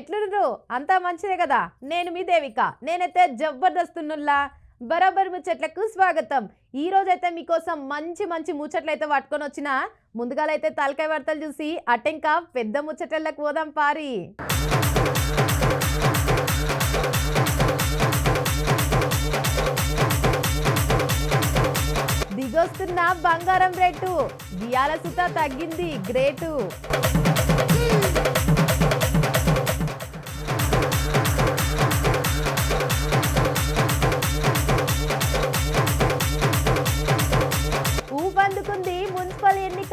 ఎట్లుండ్రు? అంతా మంచిదే కదా? నేను మీ దేవిక. నేనైతే జబర్దస్తున్నుల్లా బరాబర్ ముచ్చట్లకు స్వాగతం. ఈ రోజైతే మీకోసం మంచి మంచి ముచ్చట్లు అయితే పట్టుకొని వచ్చిన ముందుగాలైతే తలకాయ వార్తలు చూసి అటెంక పెద్ద ముచ్చట్లకు పోదాం పారి. దిగొస్తున్న బంగారం రేటు. బియ్యాల సుత తగ్గింది గ్రేటు.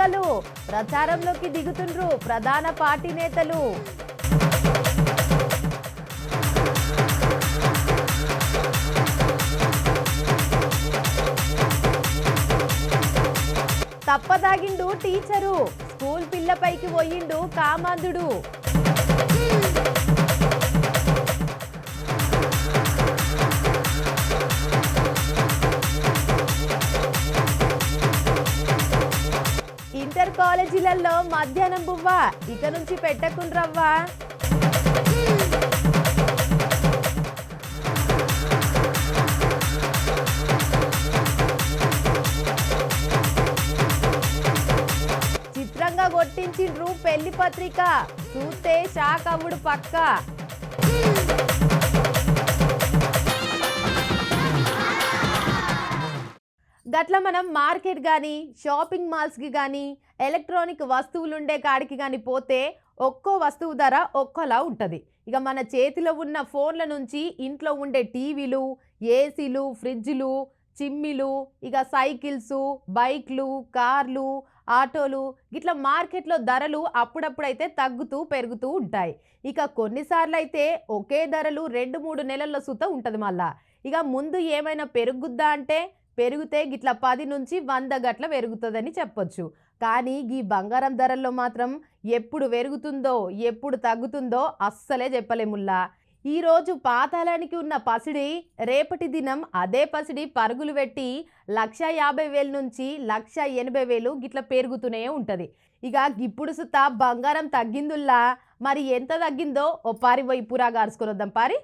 మున్సిపల్ ప్రచారంలోకి దిగుతుండ్రు ప్రధాన పార్టీ నేతలు. తప్పదాగిండు టీచరు స్కూల్ పిల్లపైకి పోయిండు కామాంధుడు. కాలేజీలలో మధ్యాహ్నం బువ్వ ఇక నుంచి పెట్టకుండ్రవ్వా చిత్రంగా కొట్టించిండ్రు పెళ్ళి పత్రిక చూస్తే షాక్ అవ్వుడు పక్క. గట్ల మనం మార్కెట్ కానీ షాపింగ్ మాల్స్కి కానీ ఎలక్ట్రానిక్ వస్తువులు ఉండే కాడికి కానీ పోతే ఒక్కో వస్తువు ధర ఒక్కోలా ఉంటుంది. ఇక మన చేతిలో ఉన్న ఫోన్ల నుంచి ఇంట్లో ఉండే టీవీలు ఏసీలు ఫ్రిడ్జ్లు చిమ్మిలు ఇక సైకిల్స్ బైక్లు కార్లు ఆటోలు ఇట్లా మార్కెట్లో ధరలు అప్పుడప్పుడైతే తగ్గుతూ పెరుగుతూ ఉంటాయి. ఇక కొన్నిసార్లు అయితే ఒకే ధరలు రెండు మూడు నెలల సుత ఉంటుంది మళ్ళా. ఇక ముందు ఏమైనా పెరుగుద్దా అంటే పెరిగితే గిట్ల పది నుంచి వంద గట్ల పెరుగుతుందని చెప్పొచ్చు. కానీ ఈ బంగారం ధరల్లో మాత్రం ఎప్పుడు పెరుగుతుందో ఎప్పుడు తగ్గుతుందో అస్సలే చెప్పలేముల్లా ఈరోజు పాతాళానికి ఉన్న పసిడి రేపటి దినం అదే పసిడి పరుగులు పెట్టి లక్ష యాభై వేల నుంచి లక్ష ఎనభై వేలు గిట్ల పెరుగుతూనే ఉంటుంది. ఇక ఇప్పుడు సుత బంగారం తగ్గిందుల్లా మరి ఎంత తగ్గిందో ఓ పారి పోయి పురా గార్చుకొని వద్దాం పారి.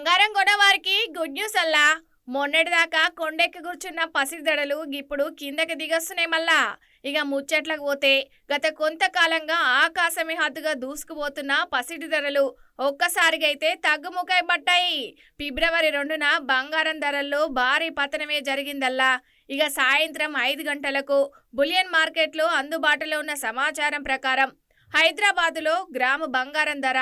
బంగారం కొనేవారికి గుడ్ న్యూస్ అల్లా. మొన్నటిదాకా కొండెక్కి కూర్చున్న పసిదడలు ఇప్పుడు కిందకి దిగొస్తున్నాయి మళ్ళా ఇక ముచ్చట్లకు పోతే గత కొంతకాలంగా ఆకాశమే హద్దుగా దూసుకుపోతున్న పసిడి ధరలు ఒక్కసారిగైతే తగ్గుముఖై పట్టాయి ఫిబ్రవరి రెండున బంగారం ధరల్లో భారీ పతనమే జరిగిందల్లా. ఇక సాయంత్రం ఐదు గంటలకు బులియన్ మార్కెట్లో అందుబాటులో ఉన్న సమాచారం ప్రకారం హైదరాబాదులో గ్రాము బంగారం ధర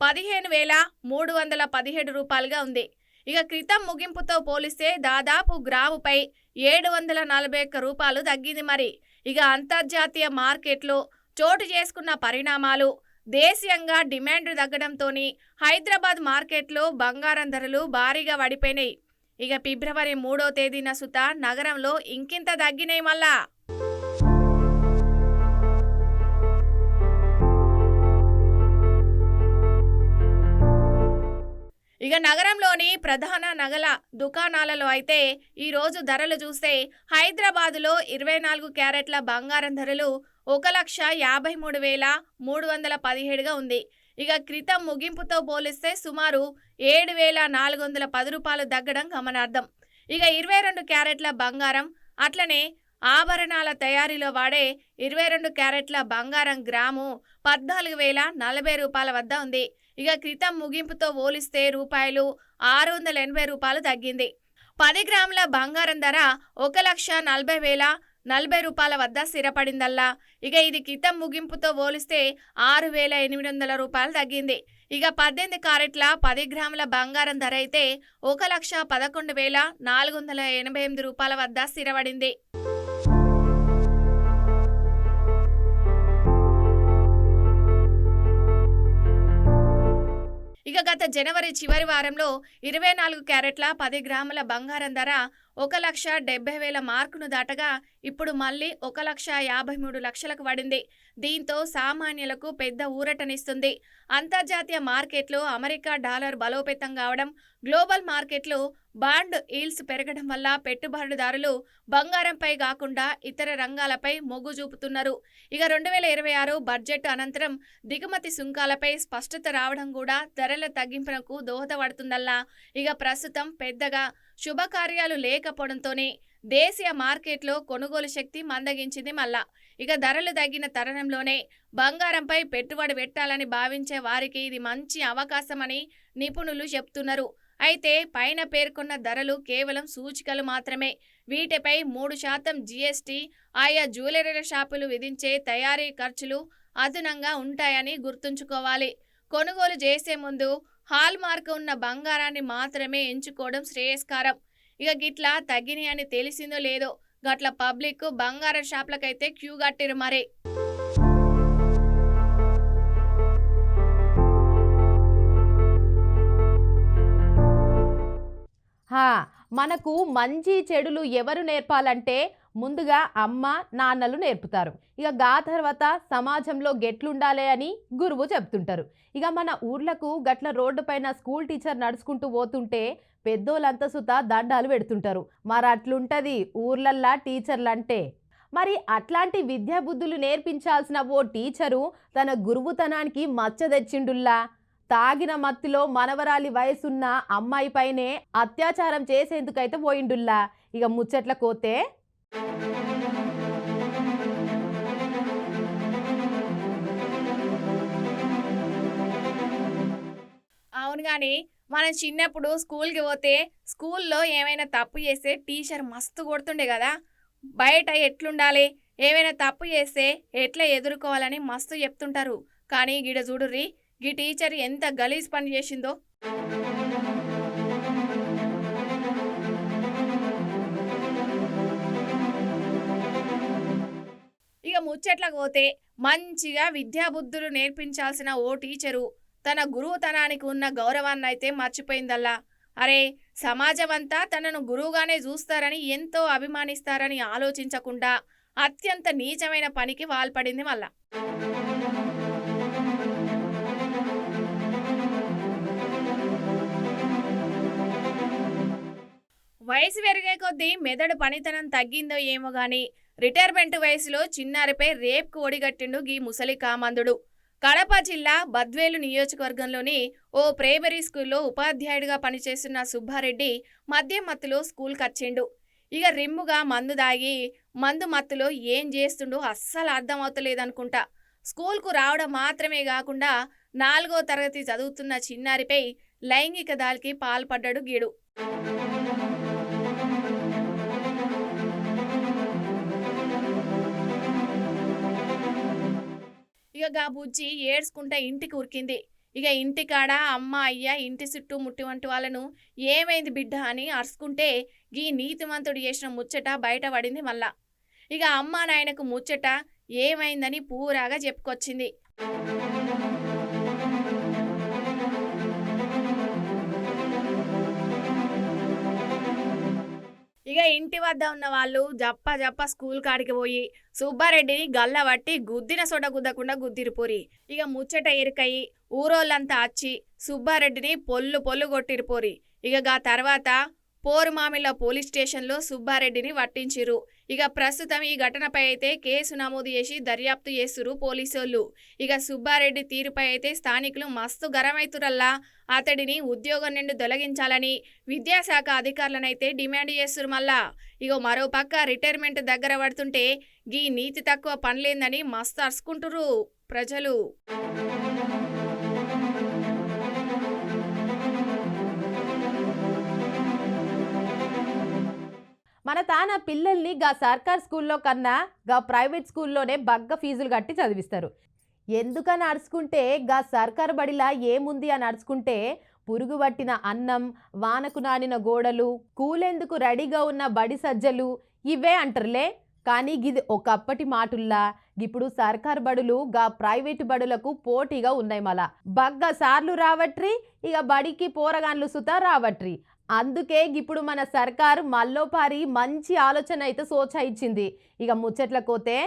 పదిహేను వేల మూడు వందల పదిహేడు రూపాయలుగా ఉంది. ఇక క్రితం ముగింపుతో పోలిస్తే దాదాపు గ్రాముపై ఏడు వందల నలభై ఒక్క రూపాయలు తగ్గింది మరి. ఇక అంతర్జాతీయ మార్కెట్లో చోటు చేసుకున్న పరిణామాలు దేశీయంగా డిమాండ్ తగ్గడంతోని హైదరాబాద్ మార్కెట్లో బంగారం ధరలు భారీగా పడిపోయినాయి. ఇక ఫిబ్రవరి మూడో తేదీన సుత నగరంలో ఇంకింత తగ్గినాయి మళ్ళా. ఇక నగరంలోని ప్రధాన నగల దుకాణాలలో అయితే ఈ రోజు ధరలు చూస్తే హైదరాబాదులో ఇరవై నాలుగు క్యారెట్ల బంగారం ధరలు ఒక లక్ష యాభై మూడు వేల మూడు వందల పదిహేడుగా ఉంది. ఇక క్రితం ముగింపుతో పోలిస్తే సుమారు ఏడు వేల నాలుగు వందల పది రూపాయలు తగ్గడం గమనార్థం ఇక ఇరవై రెండు క్యారెట్ల బంగారం అట్లనే ఆభరణాల తయారీలో వాడే ఇరవై రెండు క్యారెట్ల బంగారం గ్రాము పద్నాలుగు వేల నలభై రూపాయల వద్ద ఉంది. ఇక క్రితం ముగింపుతో పోలిస్తే రూపాయలు ఆరు వందల ఎనభై రూపాయలు తగ్గింది. పది గ్రాముల బంగారం ధర ఒక లక్ష నలభై వేల నలభై రూపాయల వద్ద స్థిరపడిందల్లా. ఇక ఇది క్రితం ముగింపుతో పోలిస్తే ఆరు వేల ఎనిమిది వందల రూపాయలు తగ్గింది. ఇక పద్దెనిమిది కారెట్ల పది గ్రాముల బంగారం ధర అయితే ఒక లక్ష పదకొండు వేల నాలుగు వందల ఎనభై ఎనిమిది రూపాయల వద్ద స్థిరపడింది. ఇక గత జనవరి చివరి వారంలో ఇరవై నాలుగు క్యారెట్ల పది గ్రాముల బంగారం ధర ఒక లక్ష డెబ్బై వేల మార్కును దాటగా ఇప్పుడు మళ్ళీ ఒక లక్ష యాభై మూడు లక్షలకు పడింది. దీంతో సామాన్యులకు పెద్ద ఊరటనిస్తుంది. అంతర్జాతీయ మార్కెట్లో అమెరికా డాలర్ బలోపేతం కావడం గ్లోబల్ మార్కెట్లో బాండ్ ఈల్స్ పెరగడం వల్ల పెట్టుబడిదారులు బంగారంపై కాకుండా ఇతర రంగాలపై మొగ్గు చూపుతున్నారు. ఇక రెండు వేల ఇరవై ఆరు బడ్జెట్ అనంతరం దిగుమతి సుంకాలపై స్పష్టత రావడం కూడా ధరల తగ్గింపునకు దోహదపడుతుందల్లా ఇక ప్రస్తుతం పెద్దగా శుభకార్యాలు లేకపోవడంతోనే దేశీయ మార్కెట్లో కొనుగోలు శక్తి మందగించింది మళ్ళా ఇక ధరలు తగ్గిన తరుణంలోనే బంగారంపై పెట్టుబడి పెట్టాలని భావించే వారికి ఇది మంచి అవకాశమని నిపుణులు చెప్తున్నారు. అయితే పైన పేర్కొన్న ధరలు కేవలం సూచికలు మాత్రమే. వీటిపై మూడు శాతం జీఎస్టీ ఆయా జ్యువెలరీల షాపులు విధించే తయారీ ఖర్చులు అదనంగా ఉంటాయని గుర్తుంచుకోవాలి. కొనుగోలు చేసే ముందు హాల్ మార్క్ ఉన్న బంగారాన్ని మాత్రమే ఎంచుకోవడం శ్రేయస్కరం. ఇక గిట్లా తగ్గినాయి అని తెలిసిందో లేదో గట్ల పబ్లిక్ బంగారం షాప్లకైతే క్యూ కట్టిరు మరి. మనకు మంచి చెడులు ఎవరు నేర్పాలంటే ముందుగా అమ్మ నాన్నలు నేర్పుతారు. ఇక గా తర్వాత సమాజంలో గెట్లుండాలి అని గురువు చెప్తుంటారు. ఇక మన ఊర్లకు గట్ల రోడ్డు పైన స్కూల్ టీచర్ నడుచుకుంటూ పోతుంటే పెద్దోళ్ళంతా సుత దండాలు పెడుతుంటారు. మరి అట్లుంటుంది ఊర్లల్లా టీచర్లు అంటే మరి అట్లాంటి విద్యా బుద్ధులు నేర్పించాల్సిన ఓ టీచరు తన గురువుతనానికి మచ్చ తెచ్చిండుల్లా? తాగిన మత్తులో మనవరాలి వయసున్న అమ్మాయి పైనే అత్యాచారం చేసేందుకైతే పోయిండుల్లా? ఇక ముచ్చట్ల కోతే అవును కానీ మనం చిన్నప్పుడు స్కూల్కి పోతే స్కూల్లో ఏమైనా తప్పు చేస్తే టీచర్ మస్తు కొడుతుండే కదా. బయట ఎట్లుండాలి? ఏమైనా తప్పు చేస్తే ఎట్లా ఎదుర్కోవాలని మస్తు చెప్తుంటారు. కానీ గిడ చూడుర్రి గీ టీచర్ ఎంత గలీజ్ పని చేసిందో ఇక ముచ్చట్లకు పోతే మంచిగా విద్యాబుద్ధులు నేర్పించాల్సిన ఓ టీచరు. తన గురువుతనానికి ఉన్న గౌరవాన్ని అయితే మర్చిపోయిందల్లా. అరే సమాజం అంతా తనను గురువుగానే చూస్తారని ఎంతో అభిమానిస్తారని ఆలోచించకుండా అత్యంత నీచమైన పనికి వాల్పడింది మళ్ళా వయసు పెరిగే కొద్దీ మెదడు పనితనం తగ్గిందో ఏమో కానీ రిటైర్మెంట్ వయసులో చిన్నారిపై రేప్కు ఒడిగట్టిండు గీ ముసలి కామందుడు. కడప జిల్లా బద్వేలు నియోజకవర్గంలోని ఓ ప్రైమరీ స్కూల్లో ఉపాధ్యాయుడిగా పనిచేస్తున్న సుబ్బారెడ్డి మద్యం మత్తులో స్కూల్కి వచ్చిండు ఇక రిమ్ముగా మందు దాగి మందు మత్తులో ఏం చేస్తుండో అస్సలు అర్థమవుతలేదనుకుంటా. స్కూల్కు రావడం మాత్రమే కాకుండా నాలుగో తరగతి చదువుతున్న చిన్నారిపై లైంగిక దాడికి పాల్పడ్డాడు గీడు. ఇక గా బుజ్జి ఏడ్చుకుంటా ఇంటికి ఉరికింది. ఇక ఇంటికాడ అమ్మ అయ్య ఇంటి చుట్టూ ముట్టి వంటి వాళ్ళను ఏమైంది బిడ్డ అని అరుచుకుంటే గీ నీతిమంతుడు చేసిన ముచ్చట బయటపడింది మళ్ళా. ఇక అమ్మ నాయనకు ముచ్చట ఏమైందని పూరాగా చెప్పుకొచ్చింది. ఇక ఇంటి వద్ద ఉన్న వాళ్ళు జప్ప జప్ప స్కూల్ కాడికి పోయి సుబ్బారెడ్డిని గల్లబట్టి గుద్దిన సొడ గుద్దకుండా గుద్దిరిపోరి. ఇక ముచ్చట ఎరుకయి ఊరోళ్ళంతా వచ్చి సుబ్బారెడ్డిని పొల్లు పొల్లు కొట్టిరిపోరి. ఇక గా తర్వాత పోరుమామిళ్ళ పోలీస్ స్టేషన్లో సుబ్బారెడ్డిని పట్టించిరు ఇక ప్రస్తుతం ఈ ఘటనపై అయితే కేసు నమోదు చేసి దర్యాప్తు చేస్తురు పోలీసోళ్ళు. ఇక సుబ్బారెడ్డి తీరుపై అయితే స్థానికులు మస్తు గరమైతురల్లా అతడిని ఉద్యోగం నుండి తొలగించాలని విద్యాశాఖ అధికారులనైతే డిమాండ్ చేస్తురు మళ్ళా. ఇగో మరో పక్క రిటైర్మెంట్ దగ్గర పడుతుంటే గీ నీతి తక్కువ పనిలేందని మస్తు అరుచుకుంటురు ప్రజలు. మన తాన పిల్లల్ని గా సర్కార్ స్కూల్లో కన్నా గా ప్రైవేట్ స్కూల్లోనే బగ్గ ఫీజులు కట్టి చదివిస్తారు. ఎందుకని అడుచుకుంటే గా సర్కారు బడిలా ఏముంది అని అడుచుకుంటే పురుగు పట్టిన అన్నం వానకు నానిన గోడలు కూలేందుకు రెడీగా ఉన్న బడి సజ్జలు ఇవే అంటారులే. కానీ గిది ఒకప్పటి మాటుల్లా ఇప్పుడు సర్కారు బడులు గా ప్రైవేటు బడులకు పోటీగా ఉన్నాయి మళ్ళా. బగ్గ సార్లు రావట్రి ఇక బడికి పోరగాన్లు సుత రావట్రి. అందుకే ఇప్పుడు మన సర్కారు మల్లోపారి మంచి ఆలోచన అయితే సోచ ఇచ్చింది ఇక ముచ్చట్లకోతే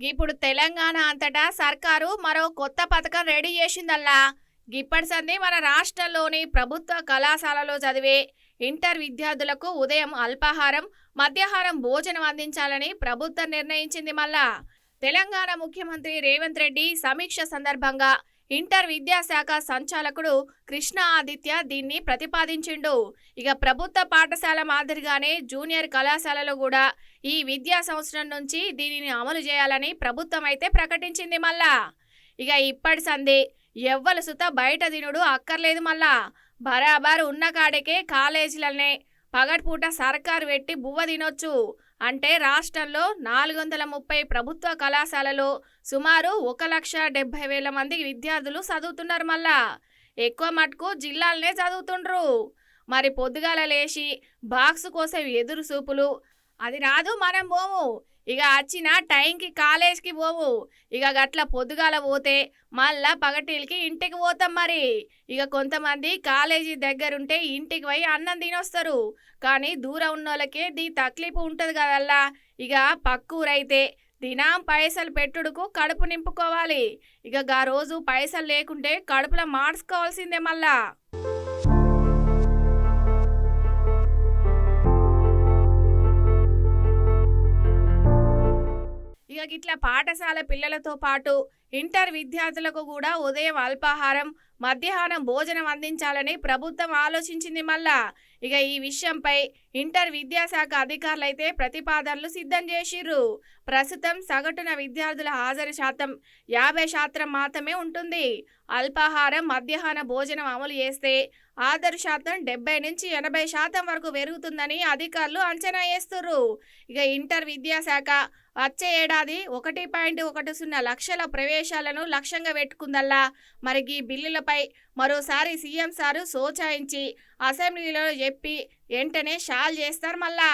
ఇప్పుడు తెలంగాణ అంతటా సర్కారు మరో కొత్త పథకం రెడీ చేసిందల్లా. గిప్పటి సంది మన రాష్ట్రంలోని ప్రభుత్వ కళాశాలలో చదివే ఇంటర్ విద్యార్థులకు ఉదయం అల్పాహారం మధ్యాహ్నం భోజనం అందించాలని ప్రభుత్వం నిర్ణయించింది మళ్ళా. తెలంగాణ ముఖ్యమంత్రి రేవంత్ రెడ్డి సమీక్ష సందర్భంగా ఇంటర్ విద్యాశాఖ సంచాలకుడు కృష్ణ ఆదిత్య దీన్ని ప్రతిపాదించిండు. ఇక ప్రభుత్వ పాఠశాల మాదిరిగానే జూనియర్ కళాశాలలో కూడా ఈ విద్యా సంవత్సరం నుంచి దీనిని అమలు చేయాలని ప్రభుత్వం అయితే ప్రకటించింది మళ్ళా. ఇక ఇప్పటి సంది ఎవ్వరు సుత బయట దినుడు అక్కర్లేదు మళ్ళా. బరాబర్ ఉన్న కాడికే కాలేజీలనే పగటిపూట సర్కారు పెట్టి బువ్వ తినొచ్చు. అంటే రాష్ట్రంలో నాలుగు వందల ముప్పై ప్రభుత్వ కళాశాలలో సుమారు ఒక లక్ష డెబ్బై వేల మంది విద్యార్థులు చదువుతున్నారు మళ్ళా. ఎక్కువ మటుకు జిల్లాలనే చదువుతుండ్రు. మరి పొద్దుగాల లేచి బాక్స్ కోసం ఎదురు చూపులు అది రాదు మనం పోము. ఇక వచ్చిన టైంకి కాలేజ్కి పోవు. ఇక గట్ల పొద్దుగాల పోతే మళ్ళా పగటిలకి ఇంటికి పోతాం మరి. ఇక కొంతమంది కాలేజీ దగ్గరుంటే ఇంటికి పోయి అన్నం తినొస్తారు. కానీ దూరం ఉన్న వాళ్ళకి దీ తక్లీఫ్ ఉంటుంది కదల్లా. ఇక పక్కూరైతే దినాం పైసలు పెట్టుడుకు కడుపు నింపుకోవాలి. ఇక గా రోజు పైసలు లేకుంటే కడుపులో మార్చుకోవాల్సిందే మళ్ళా. గిట్ల పాఠశాల పిల్లలతో పాటు ఇంటర్ విద్యార్థులకు కూడా ఉదయం అల్పాహారం మధ్యాహ్నం భోజనం అందించాలని ప్రభుత్వం ఆలోచించింది మళ్ళా. ఇక ఈ విషయంపై ఇంటర్ విద్యాశాఖ అధికారులు అయితే ప్రతిపాదనలు సిద్ధం చేసిర్రు. ప్రస్తుతం సగటున విద్యార్థుల హాజరు శాతం యాభై శాతం మాత్రమే ఉంటుంది. అల్పాహారం మధ్యాహ్న భోజనం అమలు చేస్తే హాజరు శాతం డెబ్బై నుంచి ఎనభై శాతం వరకు పెరుగుతుందని అధికారులు అంచనా వేస్తుర్రు. ఇక ఇంటర్ విద్యాశాఖ వచ్చే ఏడాది ఒకటి పాయింట్ ఒకటి సున్నా లక్షల ప్రవేశాలను లక్ష్యంగా పెట్టుకుందల్లా. మరి ఈ బిల్లులపై మరోసారి సీఎం సారు సోచాయించి అసెంబ్లీలో చెప్పి వెంటనే షాల్ చేస్తారు మళ్ళా.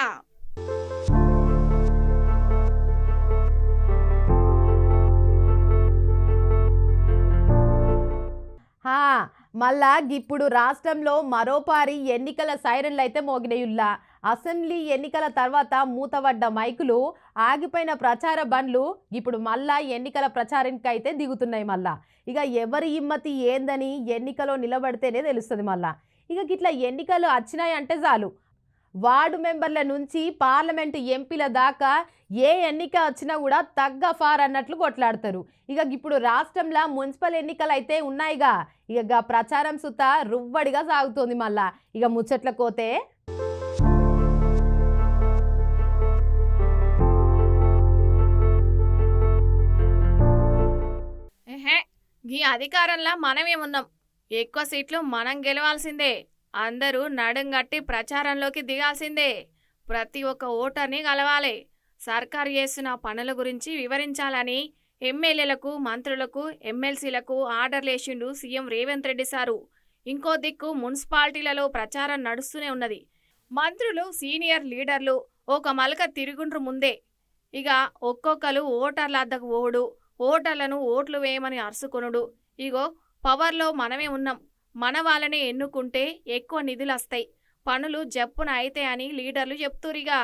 మళ్ళా ఇప్పుడు రాష్ట్రంలో మరోపారి ఎన్నికల సైరన్లు అయితే మోగినయుల్లా. అసెంబ్లీ ఎన్నికల తర్వాత మూతబడ్డ మైకులు ఆగిపోయిన ప్రచార బండ్లు ఇప్పుడు మళ్ళా ఎన్నికల ప్రచారానికి అయితే దిగుతున్నాయి మళ్ళా. ఇక ఎవరి హిమ్మతి ఏందని ఎన్నికలో నిలబడితేనే తెలుస్తుంది మళ్ళా. ఇక గిట్లా ఎన్నికలు వచ్చినాయి అంటే చాలు. వార్డు మెంబర్ల నుంచి పార్లమెంటు ఎంపీల దాకా ఏ ఎన్నిక వచ్చినా కూడా తగ్గ ఫార్ అన్నట్లు కొట్లాడతారు. ఇక ఇప్పుడు రాష్ట్రంలో మున్సిపల్ ఎన్నికలు అయితే ఉన్నాయిగా. ఇక ప్రచారం సుత రువ్వడిగా సాగుతోంది మళ్ళా. ఇక ముచ్చట్ల కోతే ఈ అధికారంలో మనమేమున్నాం? ఎక్కువ సీట్లు మనం గెలవాల్సిందే. అందరూ నడుంగట్టి ప్రచారంలోకి దిగాల్సిందే. ప్రతి ఒక్క ఓటర్ని కలవాలి. సర్కారు చేస్తున్న పనుల గురించి వివరించాలని ఎమ్మెల్యేలకు మంత్రులకు ఎమ్మెల్సీలకు ఆర్డర్లు వేసిండు సీఎం రేవంత్ రెడ్డి సారు. ఇంకో దిక్కు మున్సిపాలిటీలలో ప్రచారం నడుస్తూనే ఉన్నది. మంత్రులు సీనియర్ లీడర్లు ఒక మలక తిరుగుండ్రు ముందే. ఇక ఒక్కొక్కరు ఓటర్ల అద్దకు పోవుడు ఓటర్లను ఓట్లు వేయమని అరుసుకొనుడు. ఇగో పవర్లో మనమే ఉన్నాం. మన వాళ్ళనే ఎన్నుకుంటే ఎక్కువ నిధులు వస్తాయి పనులు జప్పున అయితే అని లీడర్లు చెప్తురిగా.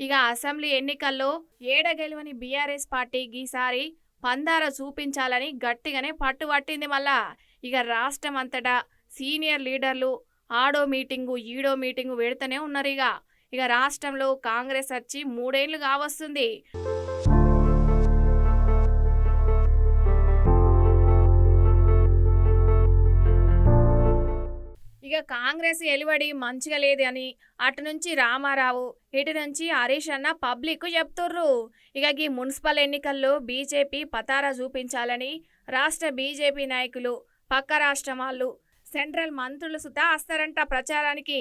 ఇక అసెంబ్లీ ఎన్నికల్లో ఏడ గెలువని బీఆర్ఎస్ పార్టీ ఈసారి పందార చూపించాలని గట్టిగానే పట్టుబట్టింది మళ్ళా. ఇక రాష్ట్రం అంతటా సీనియర్ లీడర్లు ఆడో మీటింగు ఈడో మీటింగు పెడుతూనే ఉన్నారు ఇక ఇక రాష్ట్రంలో కాంగ్రెస్ వచ్చి మూడేళ్ళు కావస్తుంది. ఇక కాంగ్రెస్ ఎలువడి మంచిగా లేదు అని అటు నుంచి రామారావు ఇటు నుంచి హరీష్ అన్న పబ్లిక్ చెప్తుర్రు. ఇక ఈ మున్సిపల్ ఎన్నికల్లో బీజేపీ పతారా చూపించాలని రాష్ట్ర బీజేపీ నాయకులు పక్క రాష్ట్రం వాళ్ళు సెంట్రల్ మంత్రులు సుతా వస్తారంట ప్రచారానికి.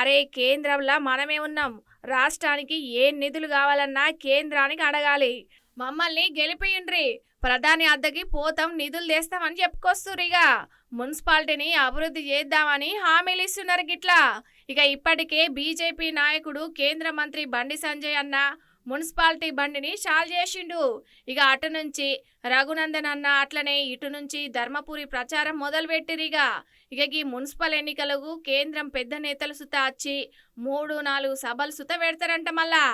అరే కేంద్రంలో మనమే ఉన్నాం. రాష్ట్రానికి ఏ నిధులు కావాలన్నా కేంద్రానికి అడగాలి. మమ్మల్ని గెలిపియండ్రి ప్రధాని అద్దకి పోతాం నిధులు తెస్తామని చెప్పుకొస్తురిగా మున్సిపాలిటీని అభివృద్ధి చేద్దామని హామీలు ఇస్తున్నారు గిట్లా. ఇక ఇప్పటికే బీజేపీ నాయకుడు కేంద్ర మంత్రి బండి సంజయ్ అన్న మున్సిపాలిటీ బండిని షాల్ చేసిండు. ఇక అటు నుంచి రఘునందన్ అన్న అట్లనే ఇటు నుంచి ధర్మపురి ప్రచారం మొదలుపెట్టిరిగా ఇక. ఈ మున్సిపల్ ఎన్నికలకు కేంద్రం పెద్ద నేతలు సుత వచ్చి మూడు నాలుగు సభలు సుత పెడతారంట మళ్ళా.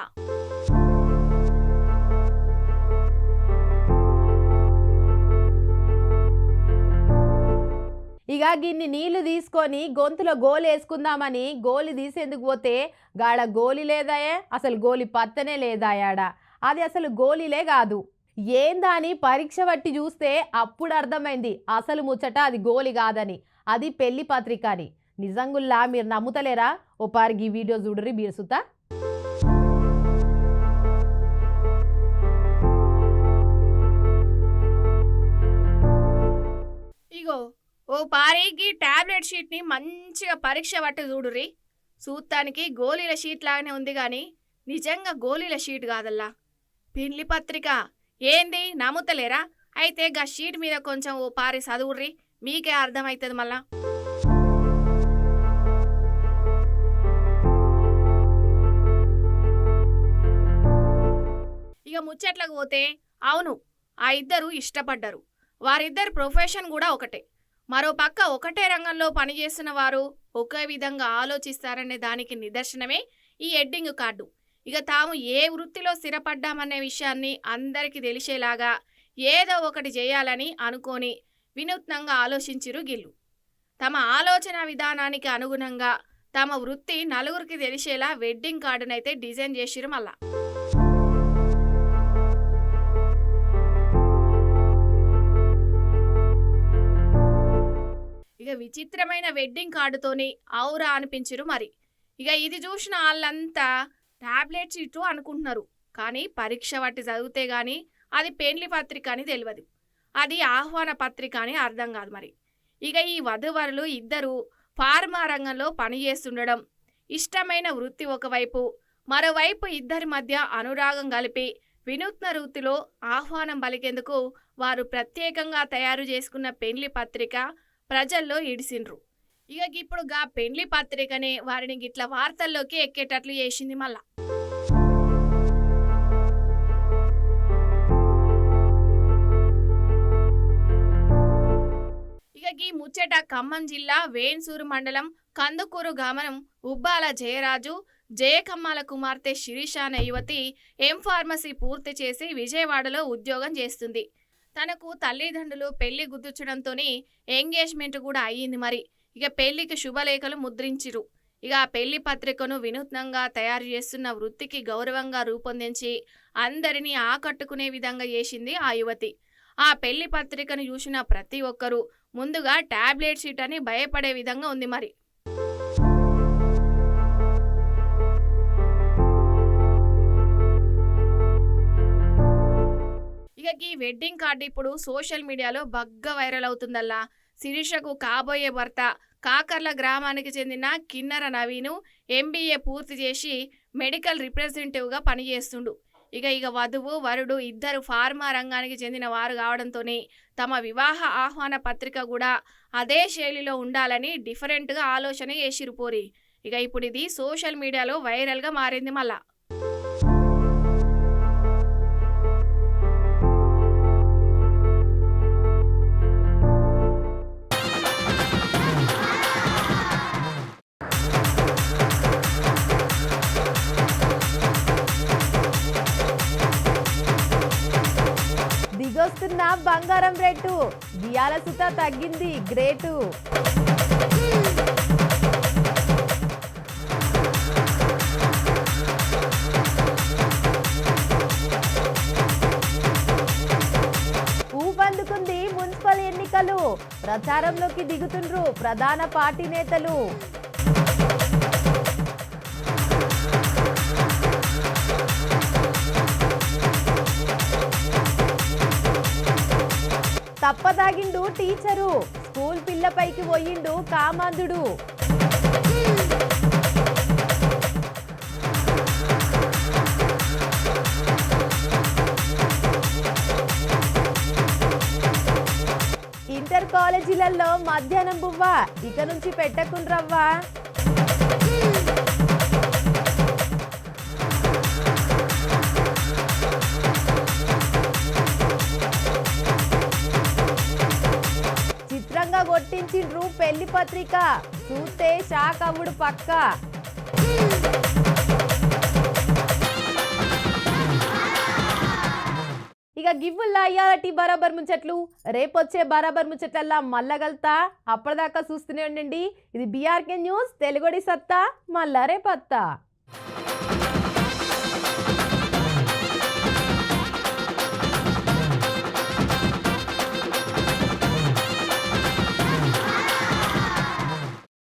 ఇక గిన్ని నీళ్ళు తీసుకొని గొంతులో గోలి వేసుకుందామని గోలి తీసేందుకు పోతే గాడ గోలి లేదాయే? అసలు గోలి పత్తనే లేదాయాడ? అది అసలు గోలీలే కాదు. ఏందా అని పరీక్ష బట్టి చూస్తే అప్పుడు అర్థమైంది. అసలు ముచ్చట అది గోలి కాదని. అది పెళ్ళి పత్రిక అని. నిజంగుల్లా మీరు నమ్ముతలేరా? ఓ పారికి ఈ వీడియో చూడరి మీరు ఇగో ఓ పారికి టాబ్లెట్ షీట్ని మంచిగా పరీక్ష పట్టి చూడురి చూత్తానికి గోళీల షీట్ లాగానే ఉంది కానీ నిజంగా గోళీల షీట్ కాదల్లా. పెళ్ళి పత్రిక ఏంది? నమ్ముతలేరా అయితే గా షీట్ మీద కొంచెం ఓ పారి చదువుర్రి. మీకే అర్థమవుతుంది మళ్ళా. ఇక ముచ్చట్లకు పోతే అవును ఆ ఇద్దరు ఇష్టపడ్డారు. వారిద్దరు ప్రొఫెషన్ కూడా ఒకటే. మరో పక్క ఒకటే రంగంలో పనిచేస్తున్న వారు ఒకే విధంగా ఆలోచిస్తారనే దానికి నిదర్శనమే ఈ ఎడ్డింగ్ కార్డు. ఇక తాము ఏ వృత్తిలో స్థిరపడ్డామనే విషయాన్ని అందరికీ తెలిసేలాగా ఏదో ఒకటి చేయాలని అనుకొని వినూత్నంగా ఆలోచించిరు గిల్లు. తమ ఆలోచన విధానానికి అనుగుణంగా తమ వృత్తి నలుగురికి తెలిసేలా వెడ్డింగ్ కార్డునైతే డిజైన్ చేసిరు మళ్ళా. విచిత్రమైన వెడ్డింగ్ కార్డుతోని ఔరా అనిపించరు మరి. ఇక ఇది చూసిన వాళ్ళంతా టాబ్లెట్స్ ఇటు అనుకుంటున్నారు. కానీ పరీక్ష వాటి చదివితే కానీ అది పెండ్లి పత్రిక అని తెలియదు అది ఆహ్వాన పత్రిక అని అర్థం కాదు మరి. ఇక ఈ వధువరులు ఇద్దరు ఫార్మా రంగంలో పనిచేస్తుండడం ఇష్టమైన వృత్తి ఒకవైపు మరోవైపు ఇద్దరి మధ్య అనురాగం కలిపి వినూత్న వృత్తిలో ఆహ్వానం పలికేందుకు వారు ప్రత్యేకంగా తయారు చేసుకున్న పెండ్లి పత్రిక ప్రజల్లో ఇడిసిండ్రు ఇక ఇప్పుడు గా పెండ్లి పత్రికనే వారిని గిట్ల వార్తల్లోకి ఎక్కేటట్లు చేసింది మళ్ళా. ఇక గీ ముచ్చట ఖమ్మం జిల్లా వేన్సూరు మండలం కందుకూరు గ్రామం ఉబ్బాల జయరాజు జయకమ్మాల కుమార్తె శిరీష అనే యువతి ఎం ఫార్మసీ పూర్తి చేసి విజయవాడలో ఉద్యోగం చేస్తుంది. తనకు తల్లిదండ్రులు పెళ్ళి గుర్తించడంతోనే ఎంగేజ్మెంట్ కూడా అయ్యింది మరి. ఇక పెళ్ళికి శుభలేఖలు ముద్రించిరు ఇక ఆ పెళ్ళి పత్రికను వినూత్నంగా తయారు చేస్తున్న వృత్తికి గౌరవంగా రూపొందించి అందరినీ ఆకట్టుకునే విధంగా చేసింది ఆ యువతి. ఆ పెళ్ళి పత్రికను చూసిన ప్రతి ఒక్కరూ ముందుగా టాబ్లెట్ షీట్ అని భయపడే విధంగా ఉంది మరి. ఇక వెడ్డింగ్ కార్డు ఇప్పుడు సోషల్ మీడియాలో బగ్గ వైరల్ అవుతుందల్లా. శిరీషకు కాబోయే భర్త కాకర్ల గ్రామానికి చెందిన కిన్నర నవీను ఎంబీఏ పూర్తి చేసి మెడికల్ రిప్రజెంటేటివ్గా పనిచేస్తుండు. ఇక ఇక వధువు వరుడు ఇద్దరు ఫార్మా రంగానికి చెందిన వారు కావడంతోనే తమ వివాహ ఆహ్వాన పత్రిక కూడా అదే శైలిలో ఉండాలని డిఫరెంట్గా ఆలోచన చేసిరు పోరి. ఇక ఇప్పుడు ఇది సోషల్ మీడియాలో వైరల్గా మారింది మళ్ళా. దిగొస్తున్న బంగారం రేటు. జియాల సుత తగ్గింది గ్రేటు. ఊపందుకుంది మున్సిపల్ ఎన్నికలు. ప్రచారంలోకి దిగుతుండ్రు ప్రధాన పార్టీ నేతలు. తప్పదాగిండు టీచరు. స్కూల్ పిల్లపైకి పోయిండు కామాంధుడు. ఇంటర్ కాలేజీలలో మధ్యాహ్నం బువ్వ. ఇక నుంచి పెట్టకుండ్రవ్వా? ప్రకటించిండ్రు పెళ్ళి పత్రిక. చూస్తే షాక్ అవ్వుడు పక్క. ఇక గివ్వుల్లా అయ్యాలటి బరాబర్ ముచ్చట్లు. రేపొచ్చే బరాబర్ ముచ్చట్లల్లా మల్లగల్తా. అప్పటిదాకా చూస్తూనే ఉండండి. ఇది బీఆర్కే న్యూస్ తెలుగుడి సత్తా మళ్ళా రేపత్తా.